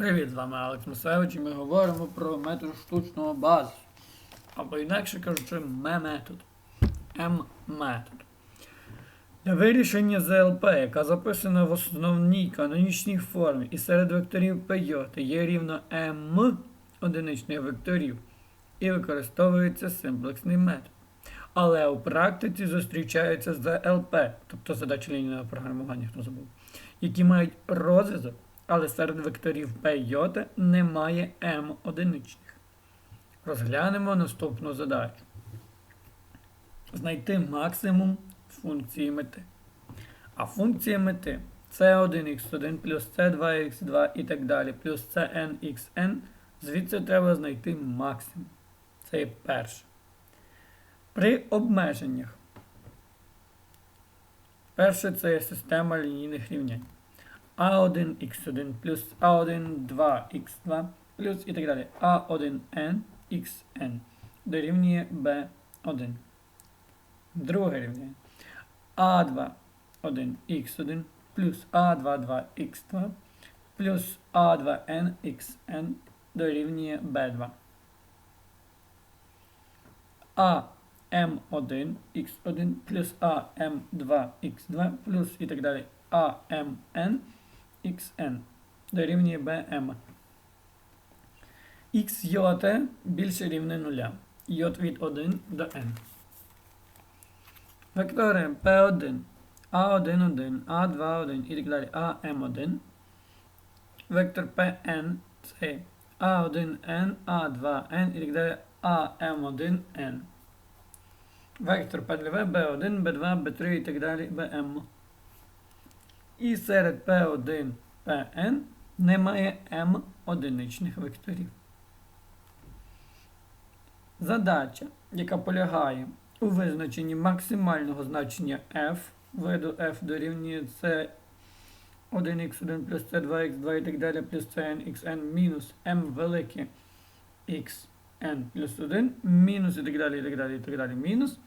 Привіт, з вами Алекс Масевич і ми говоримо про метод штучного базису. Або інакше кажучи, М-метод. М-метод. Для вирішення ЗЛП, яка записана в основній канонічній формі і серед векторів Пейоти є рівно М одиничних векторів і використовується симплексний метод. Але у практиці зустрічаються ЗЛП, тобто задачі лінійного програмування, хто забув, які мають розв'язок, але серед векторів P J немає M одиничних. Розглянемо наступну задачу. Знайти максимум функції мети. А функція мети c1x1 плюс c2x2 і так далі, плюс cnxn, звідси треба знайти максимум. Це є перше. При обмеженнях. Перше це є система лінійних рівнянь. А1х1 плюс А1 2х2 плюс і так далі. А1n xn дорівнює b1. Друге рівняння. А2 1х1 плюс А2 2х2 плюс А2n xn дорівнює b2. А М1 x1 плюс АМ2 x2 плюс і так далі АМН xn дорівнює BM. X йоте більше рівне нуля. Йот від 1 до n. Вектори P1, A11, A21 і так далі AM1. Вектор Pn це A1n, A2n і так далі AM1n. Вектор P2, B1, B2, B3 і так далі BM. І серед P1, Pn немає m одиничних векторів. Задача, яка полягає у визначенні максимального значення f, виду f дорівнює c 1x1 плюс c2x2 і так далі, плюс cnxn мінус m велике xn плюс 1, мінус і так далі, і так далі, і так далі, мінус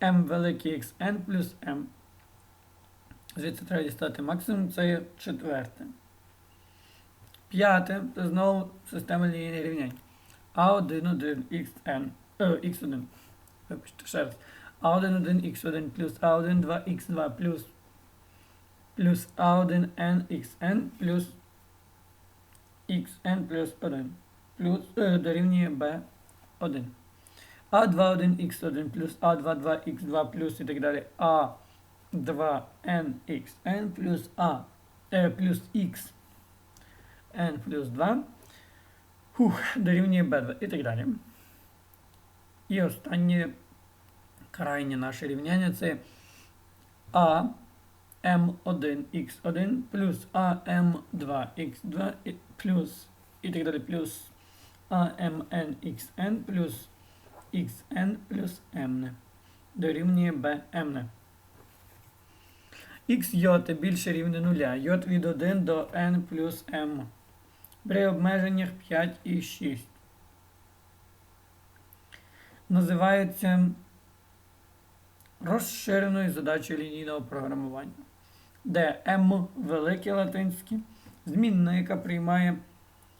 m велике xn плюс m. Звідси треба дістати максимум, це є четверте. П'яте це знову система лінійних рівнянь. А1, 1, xn, е, x1. Вибачте, ще раз. А1, 1, x1 плюс А1, 2, x2 плюс плюс А1, n, xn плюс xn плюс 1 плюс е, дорівнює b1. А2, 1, x1 плюс А2, 2, x2 плюс і так далі. А2, n, плюс А е, плюс x n плюс 2 Фух, дорівнює b2 і так далі. І останнє крайнє наше рівняння це М1 Х1 плюс АМ2 Х2 і- плюс і так далі плюс АМН XN плюс XN плюс М дорівнює BM. Х йоти більше рівне нуля. Йот від 1 до n плюс m. При обмеженнях 5 і 6. Називається розширеною задачею лінійного програмування, де m велике латинське, змінна, яка приймає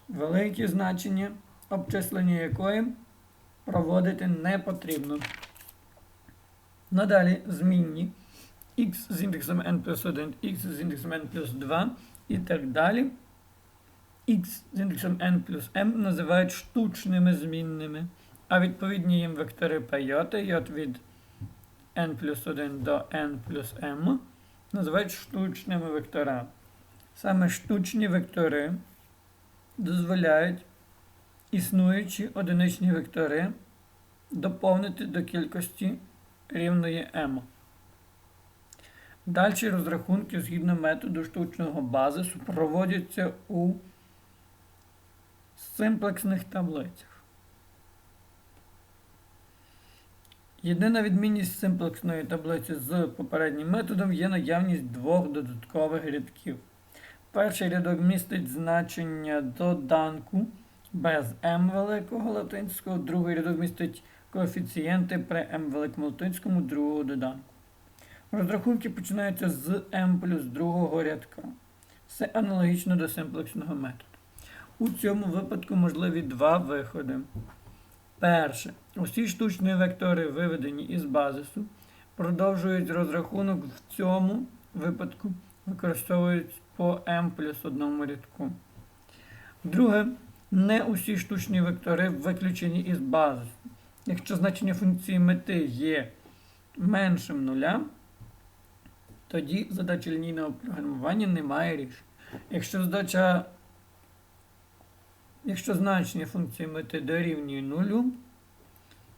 великі значення, обчислення якої проводити не потрібно. Надалі змінні x з індексом n плюс 1, x з індексом n плюс 2 і так далі. x з індексом n плюс m називають штучними змінними, а відповідні їм вектори йоти, йот від n плюс 1 до n плюс m називають штучними векторами. Саме штучні вектори дозволяють існуючі одиничні вектори доповнити до кількості рівної m. Далі розрахунки згідно методу штучного базису проводяться у симплексних таблицях. Єдина відмінність симплексної таблиці з попереднім методом є наявність двох додаткових рядків. Перший рядок містить значення доданку без m великого латинського, другий рядок містить коефіцієнти при m великому латинському другого доданку. Розрахунки починаються з m плюс другого рядка. Це аналогічно до симплексного методу. У цьому випадку можливі два виходи. Перше. Усі штучні вектори, виведені із базису, продовжують розрахунок в цьому випадку, використовують по m плюс одному рядку. Друге. Не усі штучні вектори виключені із базису. Якщо значення функції мети є меншим нуля, тоді задача лінійного програмування не має рішень. Якщо задача, якщо значення функції мети дорівнює нулю,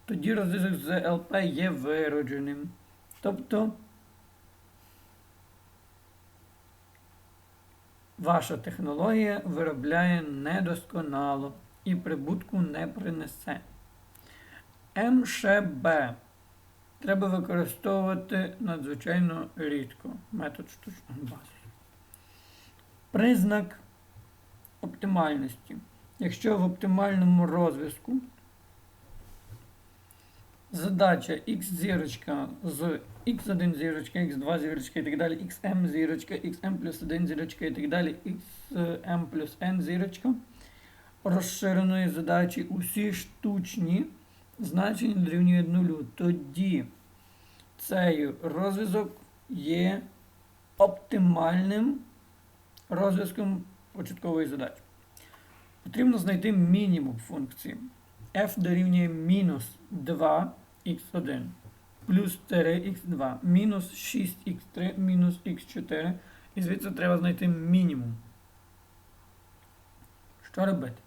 тоді розв'язок з ЛП є виродженим. Тобто ваша технологія виробляє недосконало і прибутку не принесе. МШБ треба використовувати надзвичайно рідко метод штучного базису. Признак оптимальності. Якщо в оптимальному розв'язку задача x зірочка з x1 зірочка, x2 зірочка і так далі, xm зірочка, xm плюс 1 зірочка і так далі, xm плюс n зірочка розширеної задачі усі штучні значення дорівнює нулю. Тоді цей розв'язок є оптимальним розв'язком початкової задачі. Потрібно знайти мінімум функції. f дорівнює мінус 2х1 плюс 4х2 мінус 6х3 мінус х4. І звідси треба знайти мінімум. Що робити?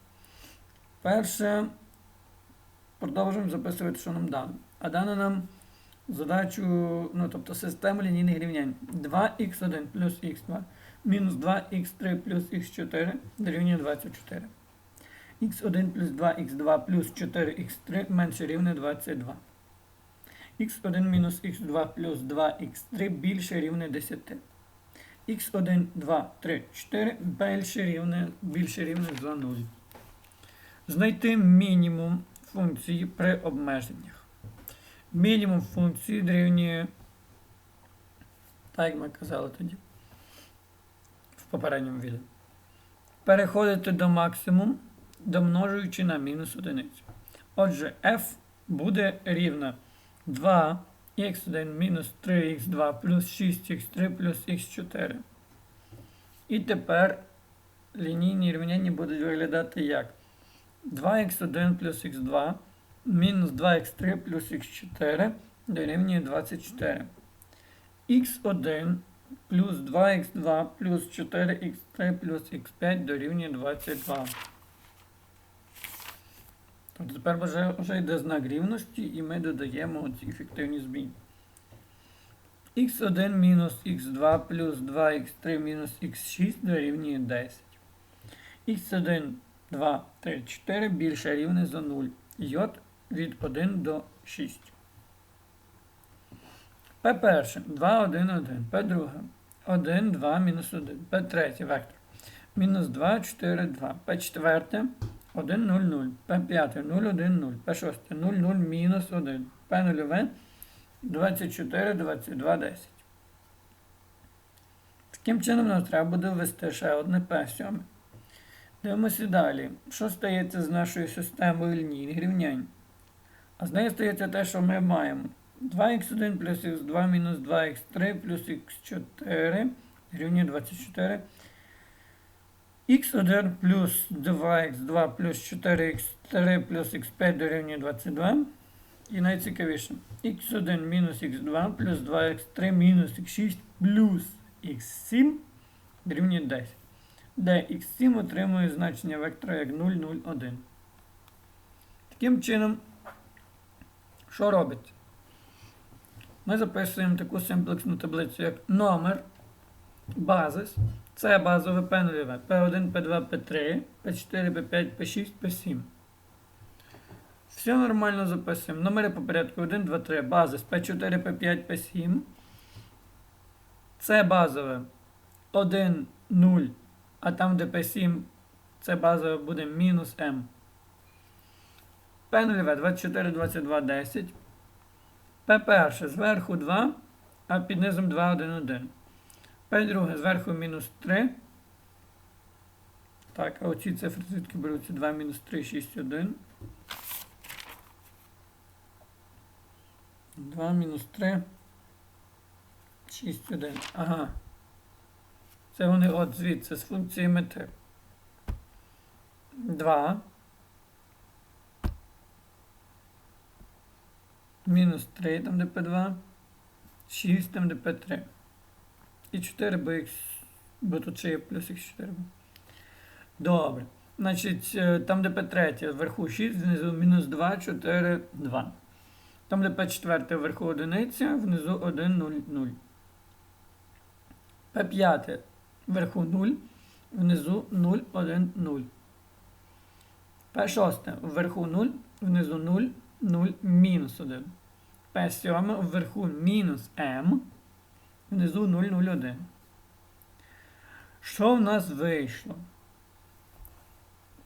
Перше, продовжуємо записувати, що нам дано. А дано нам задачу, ну, тобто систему лінійних рівнянь. 2х1 плюс х2 мінус 2х3 плюс х4 дорівнює 24. х1 плюс 2х2 плюс 4х3 менше рівне 22. х1 мінус х2 плюс 2х3 більше рівне 10. х1, 2, 3, 4 більше рівне, більше рівне за 0. Знайти мінімум функції при обмеженнях. Мінімум функції дорівнює, так як ми казали тоді, в попередньому відео. Переходити до максимум, домножуючи на мінус одиницю. Отже, f буде рівна 2х1 мінус 3х2 плюс 6х3 плюс х4. І тепер лінійні рівняння будуть виглядати як 2х1 плюс х2 мінус 2х3 плюс х4 дорівнює 24. х1 плюс 2х2 плюс 4х3 плюс х5 дорівнює 22. Тобто тепер вже, вже йде знак рівності і ми додаємо ці ефективні зміни. х1 мінус х2 плюс 2х3 мінус х6 дорівнює 10. х1 2, 3, 4 більше рівне за 0. Йод від 1 до 6. П перше 2, 1, 1. П друге 1, 2, мінус 1. П третє вектор. Мінус 2, 4, 2. П четверте 1, 0, 0. П п'яте 0, 1, 0. П шосте 0, 0, мінус 1. П нульове 24, 22, 10. Таким чином нам треба буде ввести ще одне П сьоме. Дивимося далі. Що стається з нашою системою лінійних рівнянь? А з нею стається те, що ми маємо 2х1 плюс х2 мінус 2х3 плюс х4 рівня 24. х1 плюс 2х2 плюс 4х3 плюс х5 дорівнює 22. І найцікавіше. х1 мінус х2 плюс 2х3 мінус х6 плюс х7 дорівнює 10 де x7 отримує значення вектора як 0, 0, 1. Таким чином, що робить? Ми записуємо таку симплексну таблицю, як номер, базис, це базове P0, P1, P2, P3, P4, P5, P6, P7. Все нормально записуємо. Номери по порядку 1, 2, 3. Базис P4, P5, P7. Це базове 1, 0, а там, де P7, це база буде мінус m. P0 24, 22, 10. P1 зверху 2, а під низом 2, 1, 1. P2 зверху мінус 3. Так, а оці цифри звідки беруться 2 мінус 3, 6, 1. 2 мінус 3. 6, 1. Ага. Це вони от звідси з функції мети. 2. Мінус 3, там де P2. 6, там де P3. І 4, бо, X, бо тут ще є плюс X4. Добре. Значить, е, там, де P3 вверху 6, внизу мінус 2, 4, 2. Там, де P4 вверху одиниця, внизу 1, 0, 0. P5 вверху 0, внизу 0, 1, 0. P6 вверху 0, внизу 0, 0, мінус 1. P7 вверху мінус m, внизу 0, 0, 1. Що в нас вийшло?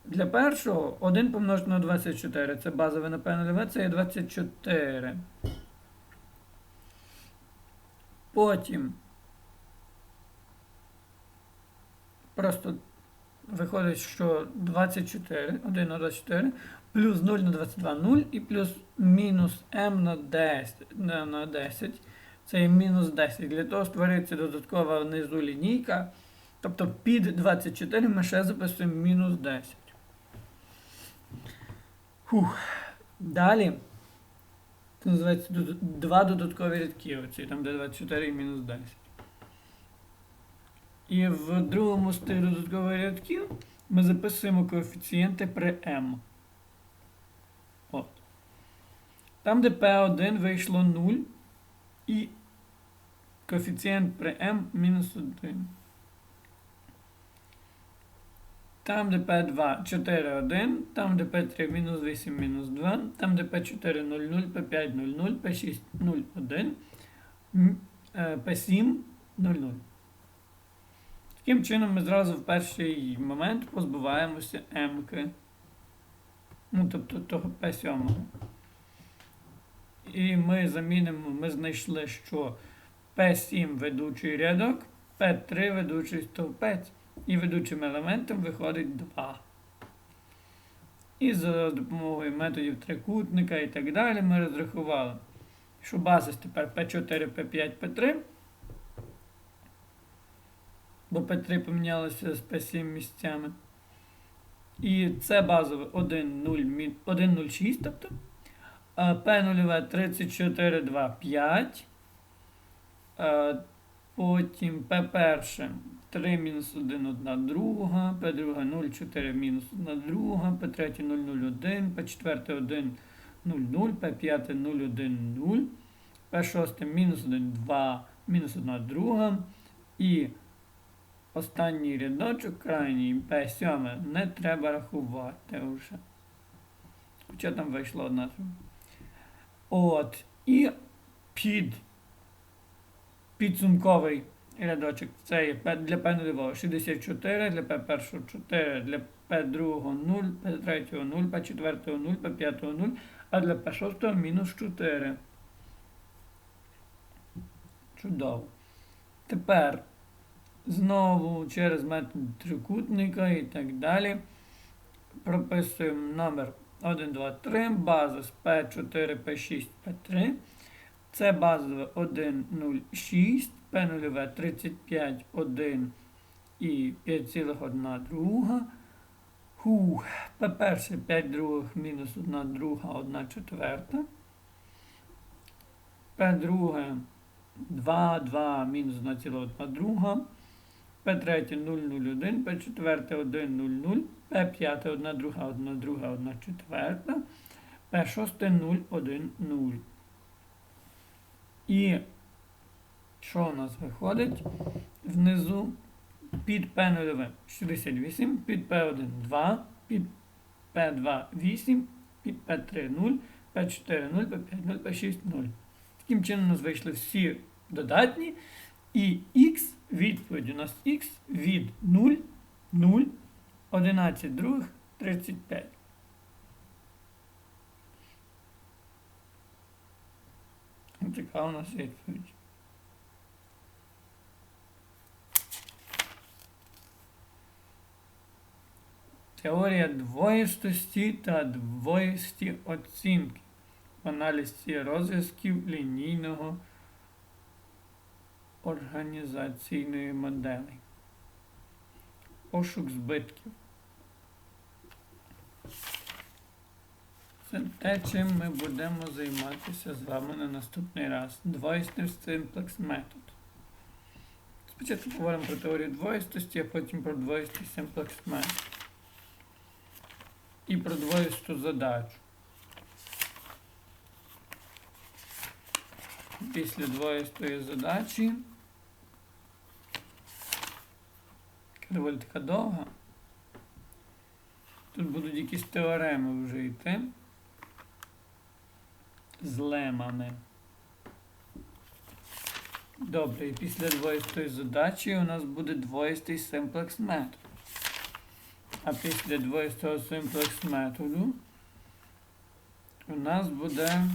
Для першого 1 помножити на 24. Це базове напевно ліве, це є 24. Потім просто виходить, що 24, 1 на 24, плюс 0 на 22 0 і плюс мінус m на 10. На, на 10. Це є мінус 10. Для того створиться додаткова внизу лінійка. Тобто під 24 ми ще записуємо мінус 10. Фух. Далі. Це називається два додаткові рядки. Оці, там де 24 і мінус 10. І в другому тих додаткових рядків ми записуємо коефіцієнти при m. От. Там, де P1 вийшло 0 і коефіцієнт при m мінус 1. Там, де P2 4, 1, там, де P3 мінус 8, мінус 2, там, де P4 0, 0, P5 0, 0, P6 0, 1, м, е, P7 0, 0. Таким чином ми зразу в перший момент позбуваємося М-ки. Ну, тобто того P7. І ми замінимо, ми знайшли, що P7 ведучий рядок, P3 ведучий стовпець. І ведучим елементом виходить 2. І за допомогою методів трикутника і так далі ми розрахували, що базис тепер P4, P5, P3. Бо P3 помінялося з P7 місцями. І це базове 1,06, тобто P0 34, 2, 5. Потім P1 3 мінус 1, 1 друга, P2 0, 4 мінус 1 друга, P3 0, 0, 1, P4 1, 0, 0, P5 0, 1, 0, P6 мінус 1, 2, мінус 1 друга. І останній рядочок, крайній P7, не треба рахувати вже. Хоча там вийшло одна. От. І під підсумковий рядочок це є для P нульового 64, для P першого 4, для P другого 0, P третього 0, P четвертого 0, P п'ятого 0, а для P шостого мінус 4. Чудово. Тепер знову через метод трикутника і так далі. Прописуємо номер 1, 2, 3, базис P4, P6, P3. Це базове 1, 0, 6, P0 35, 1 і 5,1 друга. Фух, P1 5 других мінус 1 друга, 1 четверта. P2 2, 2 мінус 1,1 друга. P3 0, 0, 1, P4 1, 0, 0, P5 1 друга, 1 друга, 1 четверта. P6 0, 1, 0. І що у нас виходить? Внизу під P0 68, під P1 2, під P2 8, під P3 0, P4 0, P5 0, P6 0. Таким чином у нас вийшли всі додатні. І X, відповідь у нас X від 0, 0, 11 других, 35. Така у нас відповідь. Теорія двоїстості та двоїсті оцінки в аналізі розв'язків лінійного організаційної моделі. Пошук збитків. Це те, чим ми будемо займатися з вами на наступний раз. Симплекс метод. Спочатку поговоримо про теорію двоїстості, а потім про двоїстий симплекс метод. І про двоїсту задачу. Після двоїстої задачі. яка Доволі така довга. Тут будуть якісь теореми вже йти. З лемами. Добре, і після двоїстої задачі у нас буде двоїстий симплекс метод. А після двоїстого симплекс методу у нас буде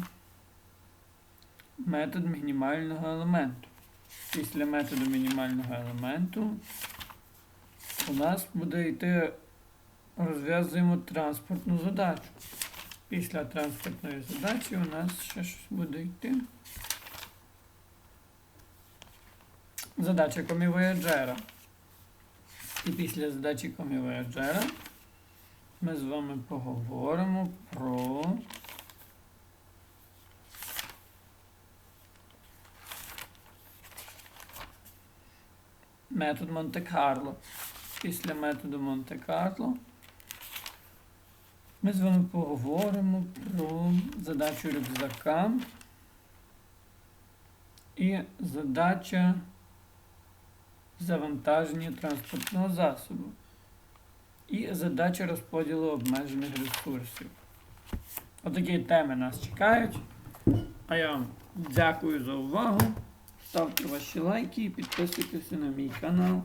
метод мінімального елементу. Після методу мінімального елементу у нас буде йти розв'язуємо транспортну задачу. Після транспортної задачі у нас ще щось буде йти. Задача комівояджера. І після задачі комівояджера ми з вами поговоримо про метод Монте-Карло. Після методу Монте-Карло ми з вами поговоримо про задачу рюкзака і задача завантаження транспортного засобу. І задача розподілу обмежених ресурсів. Отакі теми нас чекають. А я вам дякую за увагу. Ставте ваші лайки і підписуйтесь на мій канал.